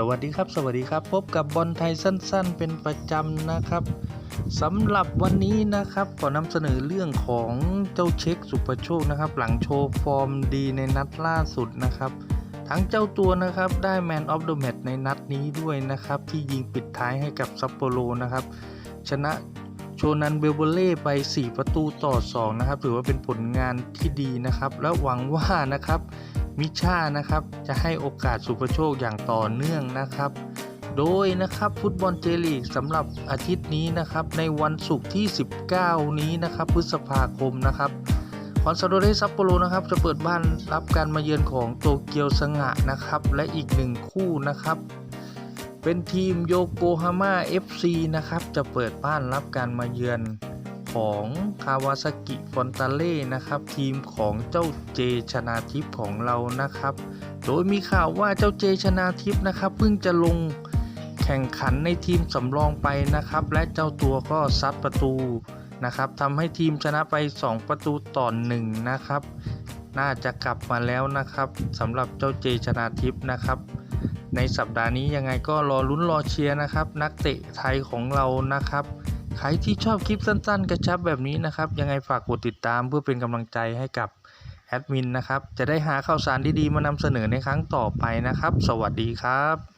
สวัสดีครับสวัสดีครับ พบกับบอลไทยสั้น ๆ เป็นประจำนะครับสำหรับวันนี้นะครับขอนำเสนอเรื่องของเจ้าเช็คสุประโชคนะครับ หลังโชว์ฟอร์มดีในนัดล่าสุดนะครับ ทั้งเจ้าตัวนะครับได้แมนออฟเดอะแมตในนัดนี้ด้วยนะครับ ที่ยิงปิดท้ายให้กับซัปโปโรนะครับ ชนะ โชนันเบลเบเล่ไป 4 ประตูต่อ 2 นะครับ ถือว่าเป็นผลงานที่ดีนะครับ และหวังว่านะครับมิชานะครับจะให้โอกาสสุประโชคอย่างต่อเนื่องนะครับ โดยนะครับฟุตบอลเจลีกสำหรับอาทิตย์นี้นะครับในวันศุกร์ที่ 19 นี้นะครับพฤษภาคมนะครับคอนซาโดเรซัปโปโรนะครับจะเปิดบ้านรับการมาเยือนของโตเกียวสงะนะครับ และอีกหนึ่งคู่นะครับ เป็นทีมโยโกฮาม่า FC นะครับ จะเปิดบ้านรับการมาเยือนของคาวาซากิฟอนตาเล่นะครับ ทีมของเจ้าเจชนาทิพย์ของเรานะครับ โดยมีข่าวว่าเจ้าเจชนาทิพย์นะครับเพิ่งจะลงแข่งขันในทีมสำรองไปนะครับ และเจ้าตัวก็ซัดประตูนะครับทำให้ทีมชนะไป 2 ประตูต่อหนึ่งนะครับ น่าจะกลับมาแล้วนะครับสำหรับเจ้าเจชนาทิพย์นะครับ ในสัปดาห์นี้ยังไงก็รอลุ้นรอเชียร์นะครับ นักเตะไทยของเรานะครับ ใครที่ชอบคลิปสั้นๆ กระชับแบบนี้นะครับ ยังไงฝากกดติดตามเพื่อเป็นกำลังใจให้กับแอดมินนะครับ จะได้หาข่าวสารดีๆมานำเสนอในครั้งต่อไปนะครับ สวัสดีครับ